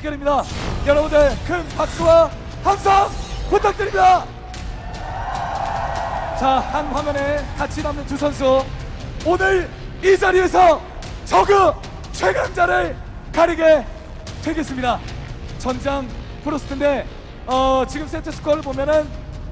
대결입니다. 여러분들 큰 박수와 함성 부탁드립니다. 자, 한 화면에 같이 남는 두 선수 오늘 이 자리에서 저그 최강자를 가리게 되겠습니다. 전장 프로스트인데 어, 지금 세트 스코어를 보면은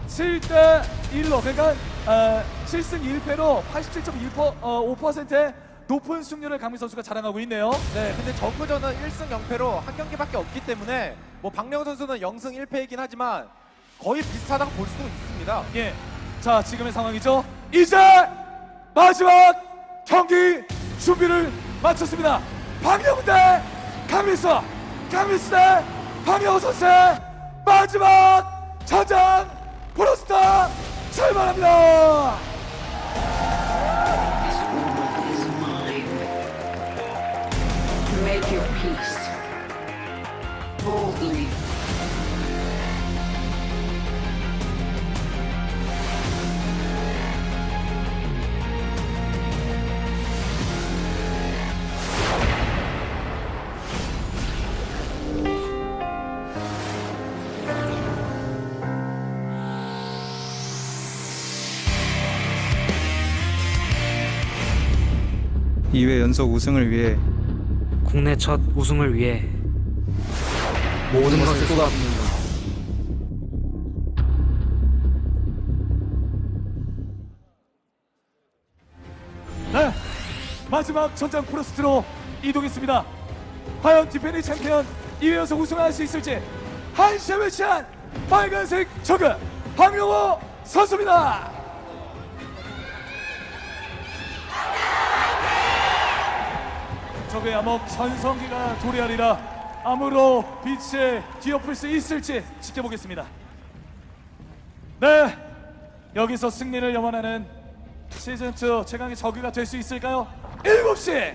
7대 1로 그러니까 어, 7승 1패로 87.1%의 어, 5%의 높은 승률을 강민 선수가 자랑하고 있네요. 네, 근데 저그전은 1승 0패로 한 경기밖에 없기 때문에 뭐 박명 선수는 0승 1패이긴 하지만 거의 비슷하다고 볼 수도 있습니다. 예. 자, 지금의 상황이죠. 이제 마지막 경기 준비를 마쳤습니다. 박영우 대 강민수, 강민수 대 박영우 선수의 마지막 전장 프로스타 출발합니다. 2회 연속 우승을 위해 국내 첫 우승을 위해 모든 것을 쏟아붓는다. 네, 마지막 전장 코러스트로 이동했습니다. 과연 디펜딩 챔피언 2회 연속 우승할 수 있을지 한시에 외치한 빨간색 저그 박용호 선수입니다. 적의 암흑 전성기가 도래하리라 암으로 빛에 뒤엎을 수 있을지 지켜보겠습니다. 네, 여기서 승리를 염원하는 시즌2 최강의 저그가 될 수 있을까요? 7시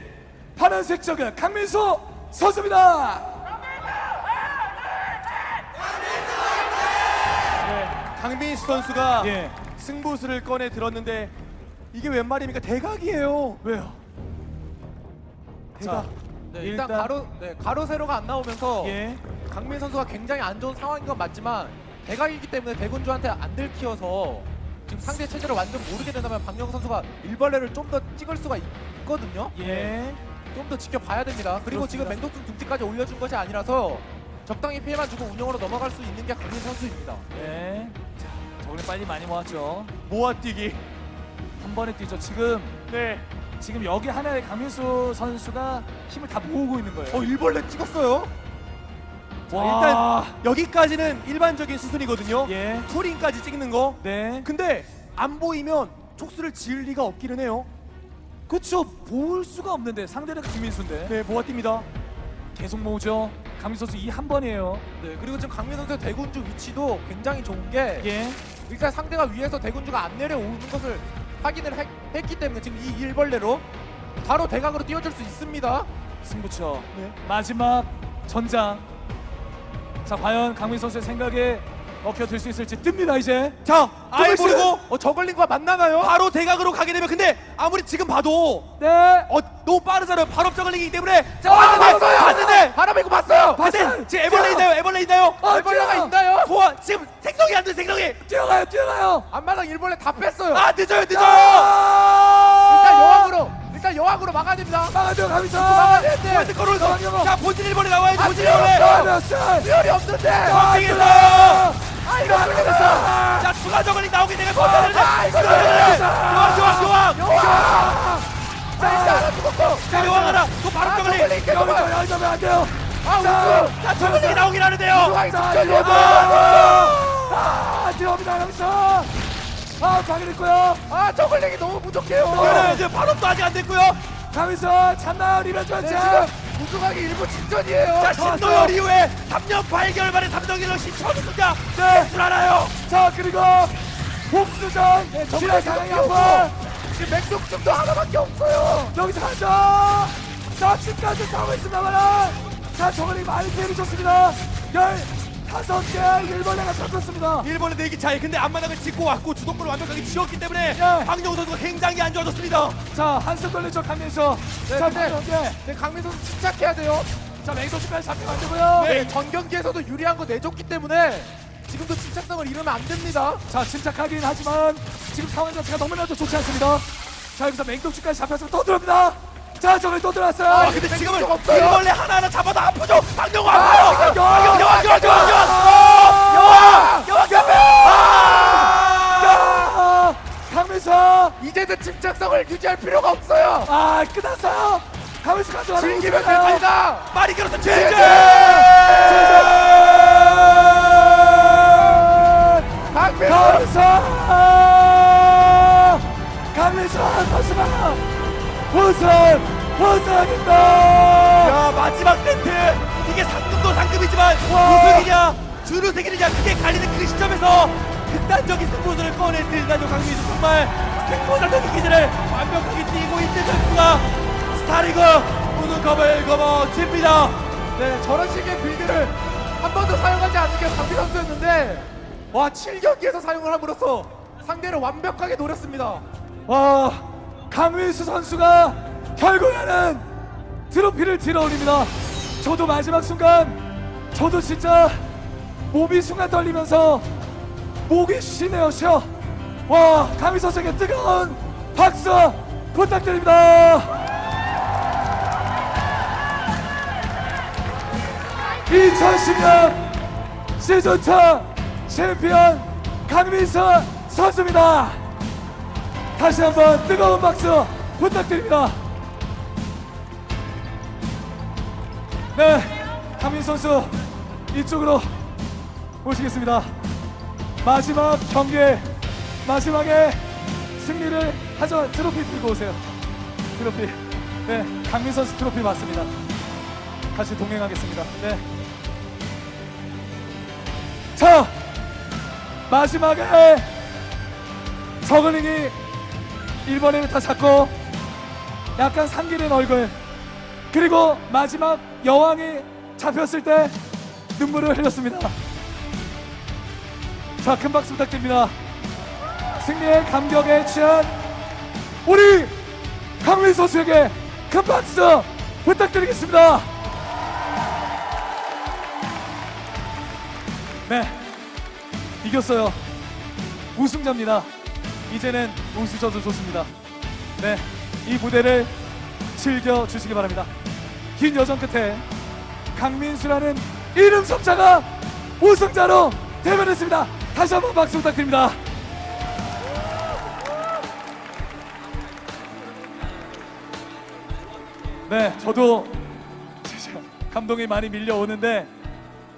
파란색 저그 강민수 선수입니다. 강민수 선수가 예, 승부수를 꺼내 들었는데 이게 웬 말입니까? 대각이에요. 왜요? 자, 네, 일단, 일단- 가로 네, 가로 세로가 안 나오면서 예, 강민 선수가 굉장히 안 좋은 상황인 건 맞지만 대각이기 때문에 대군주한테 안 들키어서 지금 상대 체제를 완전 모르게 된다면 박영 선수가 일벌레를 좀 더 찍을 수가 있거든요. 예, 좀 더 지켜봐야 됩니다. 그리고 지금 그렇습니다. 맹독sun 둥지까지 올려준 것이 아니라서 적당히 피해만 주고 운영으로 넘어갈 수 있는 게 강민 선수입니다. 예. 자, 저번에 빨리 많이 모았죠. 모아뛰기. 한 번에 뛰죠. 지금 네. 지금 여기 하나의 강민수 선수가 힘을 다 모으고 있는 거예요. 어 일벌레 찍었어요. 와, 여기까지는 일반적인 수순이거든요. 예, 투링까지 찍는 거. 네, 근데 안 보이면 촉수를 지을 리가 없기는 해요. 그렇죠. 볼 수가 없는데 상대는 김민수인데 네, 모아뜁니다. 계속 모으죠. 강민수 선수 이 한 번이에요. 네, 그리고 지금 강민 선수의 대군주 위치도 굉장히 좋은 게 예, 일단 상대가 위에서 대군주가 안 내려오는 것을 확인을 했, 했기 때문에 지금 이 일벌레로 바로 대각으로 띄워줄 수 있습니다. 승부처. 네. 마지막 전장. 자, 과연 강민 선수의 생각에 먹혀들 수 있을지 뜹니다 이제. 자, 아예 조금씩. 모르고 어, 저글링과 만나나요? 바로 대각으로 가게 되면 근데 아무리 지금 봐도 네. 어, 너무 빠르잖아요. 발업 저글링이기 때문에 자, 아, 봤어요. 봤어요. 봤는데 바람 이고 봤어요. 봤어요. 지금 에벌레 있나요? 에벌레 있나요? 아, 에벌레가. 있나요? 소화 지금 생성이 안 돼. 생성이. 뛰어가요, 뛰어가요. 앞마당 일벌레 다 뺐어요. 아, 늦어요. 아! 일단 여왕으로 일단 여왕으로 막아야 됩니다. 막아줘, 강민수. 막아야 되는데. 포인트 걸어. 자, 본진 일벌레 나와야지. 아, 본진. 뛰어냈어. 수열이 없는데. 아, 아, 이거 안 되겠어. 자, 추가 저글링 나오게 되면 못하는데. 아, 이거 여왕, 여왕, 여왕. 여왕. 자, 일단 하나 죽었고. 자, 여왕 하나. 또 바로 아, 저글링. 안 돼요. 아, 자, 우승. 자, 저글링이 나오긴 하는데요. 자, 들어옵니 아, 방해됐고요. 아, 저글링이 너무 부족해요. 네, 이제 발업도 아직 안 됐고요. 강민수 참나요, 리벤지 네. 지금 우승하기 일부 직전이에요. 자, 신도열 이후에 3년 8개월 만에 삼성일로 신청했습니다. 네. 줄 알아요. 자, 그리고 복수전 지난 상황이 한번 지금 맥독중도 하나밖에 없어요. 여기서 가자. 자, 지금까지 싸우고 있습니다만 자, 저번에 많이 피해를 줬습니다. 열 다섯 개 일벌레가 잡혔습니다. 일본의 내기 차이. 근데 앞마당을 짓고 왔고 주도권을 완벽하게 지었기 때문에 예. 박영호 선수가 굉장히 안 좋아졌습니다. 자, 한숨 돌리죠, 강민수. 네, 자, 근데- 박영재. 네, 강민 선수 침착해야 돼요. 자 맹소식까지 잡히면 안 되고요. 네, 전 경기에서도 유리한 거 내줬기 때문에 지금도 침착성을 잃으면 안 됩니다. 자 침착하긴 하지만 지금 상황 자체가 너무나도 좋지 않습니다. 자 여기서 맹독주까지 잡혔으면 또 들어옵니다. 자 저기 또 들어왔어요. 아, 근데 지금은. 일벌레 하나하나 잡아도 아프죠. 박영호 아, 아파요. 여왕, 여왕, 여왕, 여왕, 여왕, 여왕! 여왕, 여왕, 아! 야! 강민서 이제는 침착성을 유지할 필요가 없어요. 아 끝났어요. 강민서 가져가는 즐기면. 됩니다. 말이 제재. 박민수 강민서 강민서 우승 우승입니다. 야 마지막 세트 이게 상금도 상금이지만 와. 우승이냐 준우승이냐 그게 갈리는 그 시점에서 극단적인 승부수를 꺼낸 딜다조 강민수 정말 승부자적인 기질을 완벽하게 띄고 있는 선수가 스타리그 우승컵을 거머쥡니다. 네, 저런 식의 빌드를 한 번도 사용하지 않는 게 강민 선수였는데 와 7경기에서 사용을 함으로써 상대를 완벽하게 노렸습니다. 와 강민수 선수가 결국에는 트로피를 들어 올립니다. 저도 마지막 순간 저도 진짜 몸이 순간 떨리면서 목이 쉬네요 쉬어. 와 강민수 선수에게 뜨거운 박수 부탁드립니다. 2010년 시즌2 챔피언 강민수 선수입니다. 다시 한번 뜨거운 박수 부탁드립니다. 네, 강민 선수 이쪽으로 모시겠습니다. 마지막 경기에 마지막에 승리를 하죠. 트로피 들고 오세요. 트로피. 네, 강민 선수 트로피 맞습니다. 같이 동행하겠습니다. 네. 자, 마지막에 저글링이 1번에는 다 잡고 약간 상기된 얼굴. 그리고 마지막 여왕이 잡혔을 때 눈물을 흘렸습니다. 자 큰 박수 부탁드립니다. 승리의 감격에 취한 우리 강민 선수에게 큰 박수 부탁드리겠습니다. 네 이겼어요. 우승자입니다 이제는 우승저도 좋습니다. 네, 이 무대를 즐겨 주시기 바랍니다. 긴 여정 끝에 강민수라는 이름 석자가 우승자로 대변했습니다. 다시 한번 박수 부탁드립니다. 네, 저도 감동이 많이 밀려오는데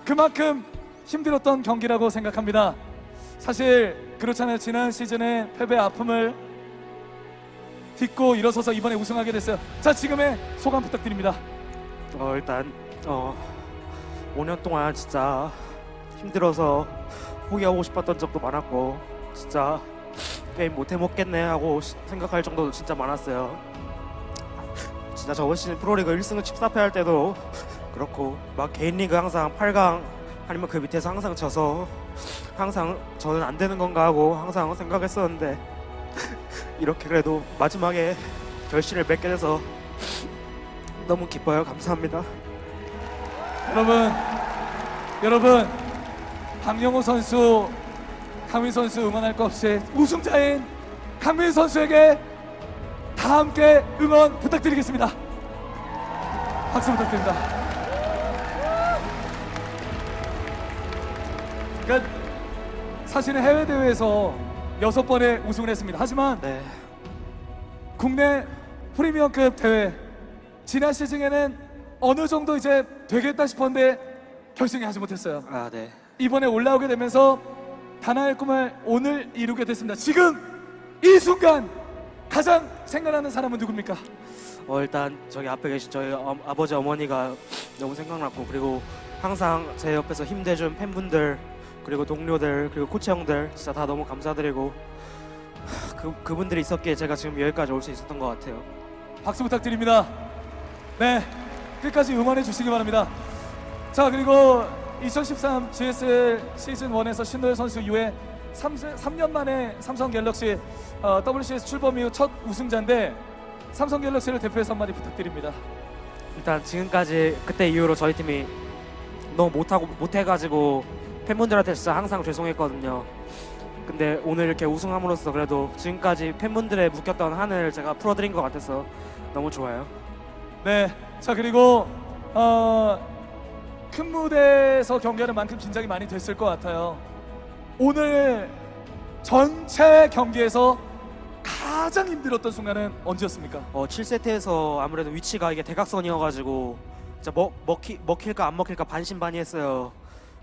그만큼 힘들었던 경기라고 생각합니다. 사실 그렇잖아요. 지난 시즌에 패배 아픔을 딛고 일어서서 이번에 우승하게 됐어요. 자, 지금의 소감 부탁드립니다. 어 일단 어 5년 동안 진짜 힘들어서 포기하고 싶었던 적도 많았고 진짜 게임 못 해 먹겠네 하고 시- 생각할 정도도 진짜 많았어요. 진짜 저번 시즌 프로리그 1승을 14패 할 때도 그렇고 막 개인 리그 항상 8강 아니면 그 밑에서 항상 져서 항상 저는 안 되는 건가 하고 항상 생각했었는데 이렇게 그래도 마지막에 결실을 맺게 돼서 너무 기뻐요. 감사합니다. 여러분, 여러분, 박영호 선수, 강민 선수 응원할 것 없이 우승자인 강민 선수에게 다 함께 응원 부탁드리겠습니다. 박수 부탁드립니다. 사실은 해외 대회에서 여섯 번의 우승을 했습니다. 하지만 네. 국내 프리미엄급 대회 지난 시즌에는 어느 정도 이제 되겠다 싶었는데 결승에 하지 못했어요. 아, 네. 이번에 올라오게 되면서 다나의 꿈을 오늘 이루게 됐습니다. 지금 이 순간 가장 생각나는 사람은 누굽니까? 어, 일단 저기 앞에 계신 저희 어, 아버지 어머니가 너무 생각났고 그리고 항상 제 옆에서 힘내준 팬분들 그리고 동료들 그리고 코치 형들 진짜 다 너무 감사드리고 하, 그 그분들이 있었기에 제가 지금 여기까지 올 수 있었던 것 같아요. 박수 부탁드립니다. 네, 끝까지 응원해 주시기 바랍니다. 자, 그리고 2013 GSL 시즌 1에서 신노열 선수 이후에 3, 3년 만에 삼성 갤럭시 어, WCS 출범 이후 첫 우승자인데 삼성 갤럭시를 대표해서 한마디 부탁드립니다. 일단 지금까지 그때 이후로 저희 팀이 너무 못하고 못해가지고 팬분들한테 진짜 항상 죄송했거든요. 근데 오늘 이렇게 우승함으로써 그래도 지금까지 팬분들의 묶였던 한을 제가 풀어드린 것 같아서 너무 좋아요. 네. 자 그리고 어, 큰 무대에서 경기하는 만큼 긴장이 많이 됐을 것 같아요. 오늘 전체 경기에서 가장 힘들었던 순간은 언제였습니까? 어 7세트에서 아무래도 위치가 이게 대각선이어가지고 진짜 먹 먹히, 먹힐까 안 먹힐까 반신반의했어요.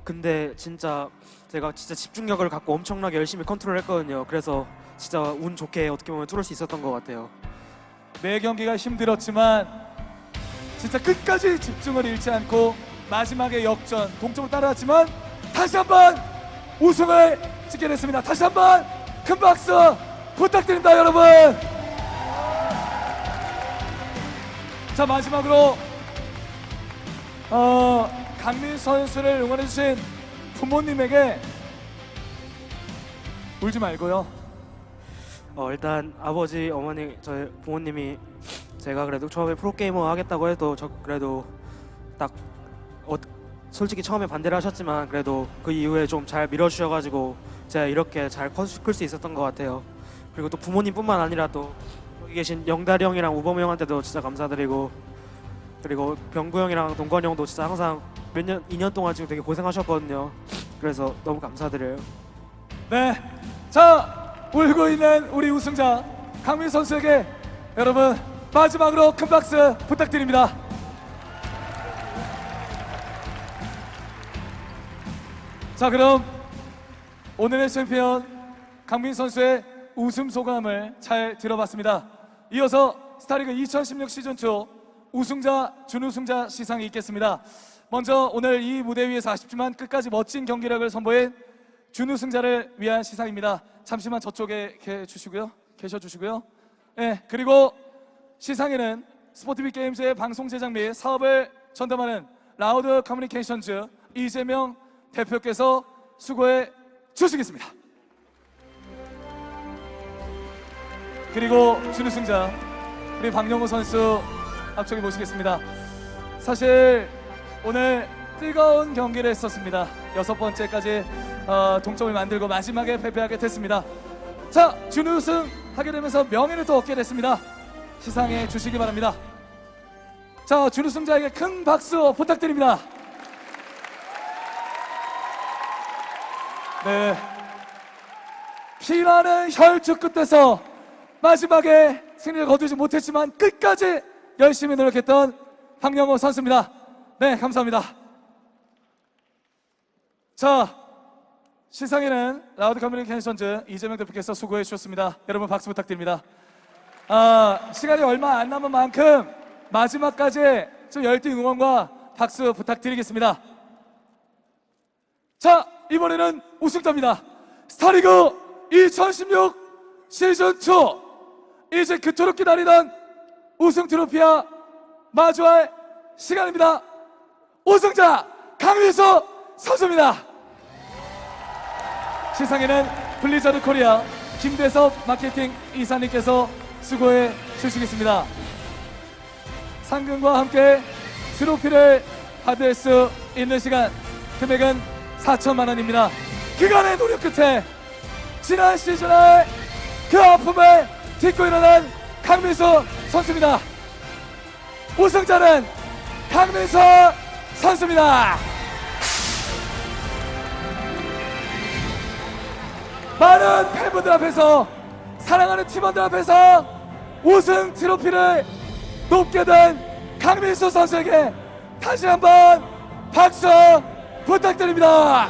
근데 진짜 제가 진짜 집중력을 갖고 엄청나게 열심히 컨트롤 했거든요. 그래서 진짜 운 좋게 어떻게 보면 뚫을 수 있었던 것 같아요. 매 경기가 힘들었지만 진짜 끝까지 집중을 잃지 않고 마지막에 역전 동점을 따라왔지만 다시 한번 우승을 찍게 됐습니다. 다시 한번 큰 박수 부탁드립니다, 여러분. 자 마지막으로 어, 강민 선수를 응원해주신 부모님에게 울지 말고요. 어 일단 아버지 어머니 저희 부모님이 제가 그래도 처음에 프로게이머 하겠다고 해도 저 그래도 딱 어, 솔직히 처음에 반대를 하셨지만 그래도 그 이후에 좀 잘 밀어주셔가지고 제가 이렇게 잘 클 수 있었던 것 같아요 그리고 또 부모님뿐만 아니라 또 여기 계신 영달이 형이랑 우범이 형한테도 진짜 감사드리고 그리고 병구 형이랑 동건이 형도 진짜 항상 몇 년, 2년 동안 지금 되게 고생하셨거든요 그래서 너무 감사드려요 네. 자, 울고 있는 우리 우승자 강민 선수에게 여러분 마지막으로 큰 박수 부탁드립니다. 자, 그럼 오늘의 챔피언 강민 선수의 우승 소감을 잘 들어봤습니다. 이어서 스타리그 2016 시즌 2 우승자, 준우승자 시상이 있겠습니다. 먼저 오늘 이 무대 위에서 아쉽지만 끝까지 멋진 경기력을 선보인 준우승자를 위한 시상입니다. 잠시만 저쪽에 계 주시고요. 계셔 주시고요. 예, 그리고 시상에는 스포티비 게임즈의 방송 제작 및 사업을 전담하는 라우드 커뮤니케이션즈 이재명 대표께서 수고해 주시겠습니다. 그리고 준우승자 우리 박영호 선수 앞쪽에 모시겠습니다. 사실 오늘 뜨거운 경기를 했었습니다. 여섯 번째까지 어, 동점을 만들고 마지막에 패배하게 됐습니다. 자, 준우승 하게 되면서 명예를 또 얻게 됐습니다. 시상해 주시기 바랍니다. 자, 준우승자에게 큰 박수 부탁드립니다. 네. 피나는 혈투 끝에서 마지막에 승리를 거두지 못했지만 끝까지 열심히 노력했던 박영호 선수입니다. 네, 감사합니다. 자, 시상에는 라우드 커뮤니케이션즈 이재명 대표께서 수고해 주셨습니다. 여러분 박수 부탁드립니다. 아, 시간이 얼마 안 남은 만큼 마지막까지 좀 열띤 응원과 박수 부탁드리겠습니다. 자, 이번에는 우승자입니다. 스타리그 2016 시즌2 이제 그토록 기다리던 우승 트로피와 마주할 시간입니다. 우승자 강민수 선수입니다. 시상에는 블리자드 코리아 김대섭 마케팅 이사님께서 수고해 주시겠습니다. 상금과 함께 트로피를 받을 수 있는 시간 금액은 4천만 원입니다. 그간의 노력 끝에 지난 시즌의 그 아픔을 딛고 일어난 강민수 선수입니다. 우승자는 강민수 선수입니다. 많은 팬분들 앞에서 사랑하는 팀원들 앞에서 우승 트로피를 높게 든 강민수 선수에게 다시 한번 박수 부탁드립니다.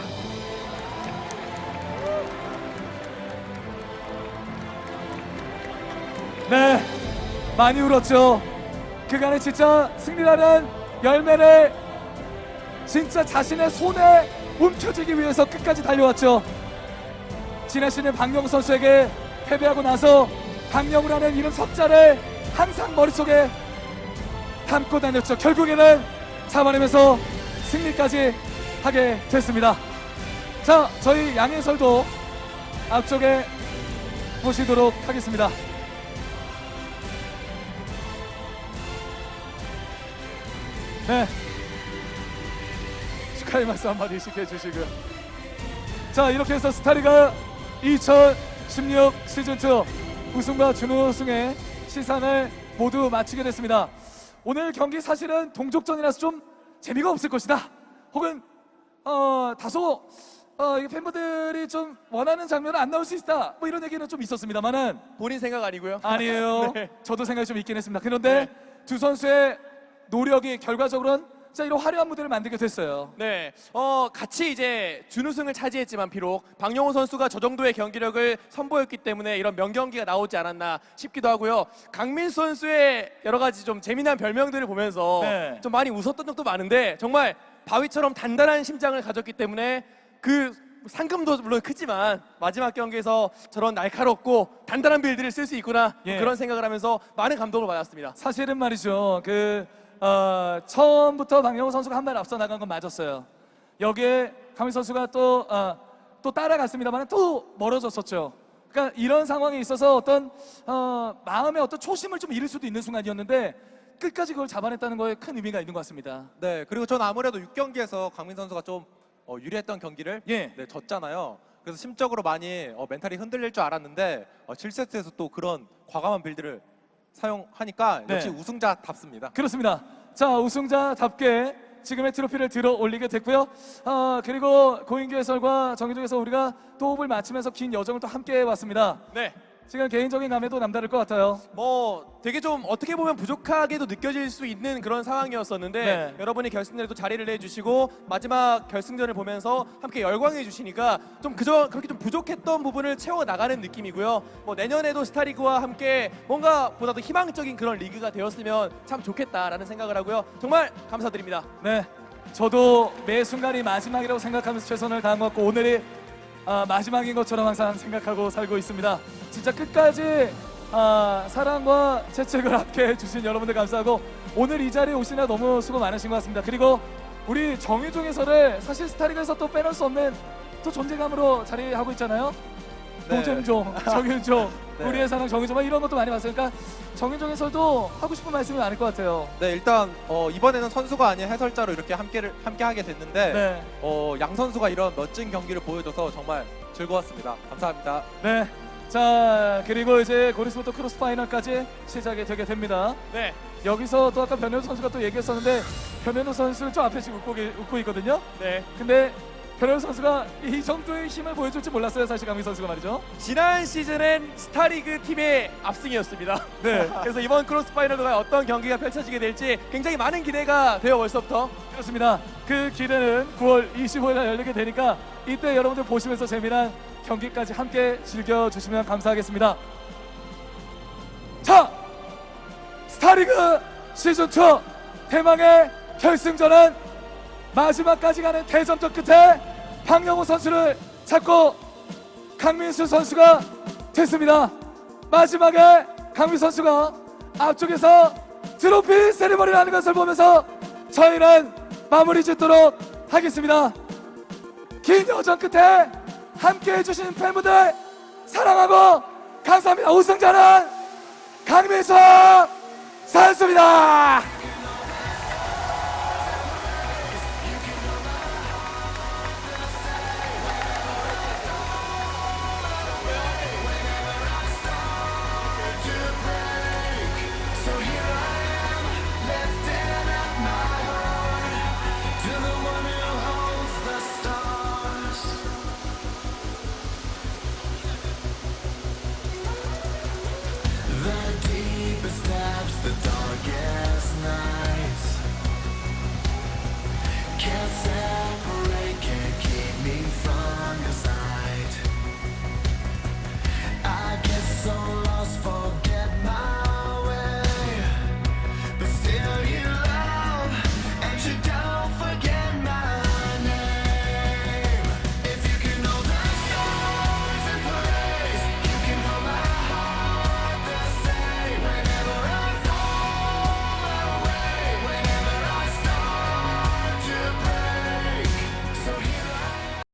네, 많이 울었죠. 그간에 진짜 승리라는 열매를 진짜 자신의 손에 움켜쥐기 위해서 끝까지 달려왔죠. 지난 시즌 박영 선수에게 패배하고 나서 박영우라는 이름 석자를 항상 머릿속에 담고 다녔죠. 결국에는 잡아내면서 승리까지 하게 됐습니다. 자, 저희 양해설도 앞쪽에 모시도록 하겠습니다. 네. 축하의 말씀 한마디씩 해주시고요. 자 이렇게 해서 스타리가 2016 시즌2 우승과 준우승의 시상을 모두 마치게 됐습니다. 오늘 경기 사실은 동족전이라서 좀 재미가 없을 것이다. 혹은 어, 다소 어, 이 팬분들이 좀 원하는 장면은 안 나올 수 있다. 뭐 이런 얘기는 좀 있었습니다만은 본인 생각 아니고요. 아니에요. 저도 생각이 좀 있긴 했습니다. 그런데 두 선수의 노력이 결과적으로는 자 이런 화려한 무대를 만들게 됐어요. 네, 어 같이 이제 준우승을 차지했지만 비록 박영호 선수가 저 정도의 경기력을 선보였기 때문에 이런 명경기가 나오지 않았나 싶기도 하고요. 강민수 선수의 여러 가지 좀 재미난 별명들을 보면서 네. 좀 많이 웃었던 적도 많은데 정말 바위처럼 단단한 심장을 가졌기 때문에 그 상금도 물론 크지만 마지막 경기에서 저런 날카롭고 단단한 빌드를 쓸 수 있구나 예. 그런 생각을 하면서 많은 감동을 받았습니다. 사실은 말이죠. 그 어, 처음부터 박영호 선수가 한 발 앞서 나간 건 맞았어요. 여기에 강민 선수가 또 어, 또 따라갔습니다만 또 멀어졌었죠. 그러니까 이런 상황에 있어서 어떤 어, 마음의 어떤 초심을 좀 잃을 수도 있는 순간이었는데 끝까지 그걸 잡아냈다는 거에 큰 의미가 있는 것 같습니다. 네, 그리고 전 아무래도 6경기에서 강민 선수가 좀 어, 유리했던 경기를 예. 네, 졌잖아요. 그래서 심적으로 많이 어, 멘탈이 흔들릴 줄 알았는데 어, 7세트에서 또 그런 과감한 빌드를 사용하니까 네. 역시 우승자답습니다. 그렇습니다. 자 우승자답게 지금의 트로피를 들어 올리게 됐고요. 아 그리고 고인규 해설과 정희종 해설 우리가 또 호흡을 맞추면서 긴 여정을 또 함께 해봤습니다. 네. 지금 개인적인 감에도 남다를 것 같아요. 뭐 되게 좀 어떻게 보면 부족하게도 느껴질 수 있는 그런 상황이었었는데 네. 여러분이 결승전에도 자리를 내주시고 마지막 결승전을 보면서 함께 열광해 주시니까 좀 그저 그렇게 좀 부족했던 부분을 채워 나가는 느낌이고요. 뭐 내년에도 스타리그와 함께 뭔가 보다 더 희망적인 그런 리그가 되었으면 참 좋겠다라는 생각을 하고요. 정말 감사드립니다. 네, 저도 매 순간이 마지막이라고 생각하면서 최선을 다한 것 같고 오늘이 아, 마지막인 것처럼 항상 생각하고 살고 있습니다. 진짜 끝까지 아, 사랑과 채찍을 함께 해주신 여러분들 감사하고 오늘 이 자리에 오시느라 너무 수고 많으신 것 같습니다. 그리고 우리 정유종 해설을 사실 스타리그에서 또 빼놓을 수 없는 또 존재감으로 자리하고 있잖아요. 네. 노잼종, 정윤종, 네. 우리의 사랑 정윤종 막 이런 것도 많이 봤어요. 그러니까 정윤종 해설도 하고 싶은 말씀이 많을 것 같아요. 네, 일단 어, 이번에는 선수가 아닌 해설자로 이렇게 함께를 함께 하게 됐는데 네. 어, 양 선수가 이런 멋진 경기를 보여줘서 정말 즐거웠습니다. 감사합니다. 네. 자 그리고 이제 고리스부터 크로스 파이널까지 시작이 되게 됩니다. 네. 여기서 또 아까 변현우 선수가 또 얘기했었는데 변현우 선수는 좀 앞에 지금 웃고, 계- 웃고 있거든요. 네. 근데 변현우 선수가 이 정도의 힘을 보여줄지 몰랐어요. 사실 강민 선수가 말이죠. 지난 시즌엔 스타리그 팀의 압승이었습니다. 네. 그래서 이번 크로스 파이널도 과연 어떤 경기가 펼쳐지게 될지 굉장히 많은 기대가 되어 벌써부터 그렇습니다. 그 기대는 9월 25일 날 열리게 되니까 이때 여러분들 보시면서 재미난 경기까지 함께 즐겨주시면 감사하겠습니다. 자, 스타리그 시즌2 대망의 결승전은 마지막까지 가는 대전적 끝에 박영호 선수를 잡고 강민수 선수가 됐습니다. 마지막에 강민 선수가 앞쪽에서 트로피 세리머니를 하는 것을 보면서 저희는 마무리 짓도록 하겠습니다. 긴 여정 끝에 함께 해주신 팬분들 사랑하고 감사합니다. 우승자는 강민수 선수입니다.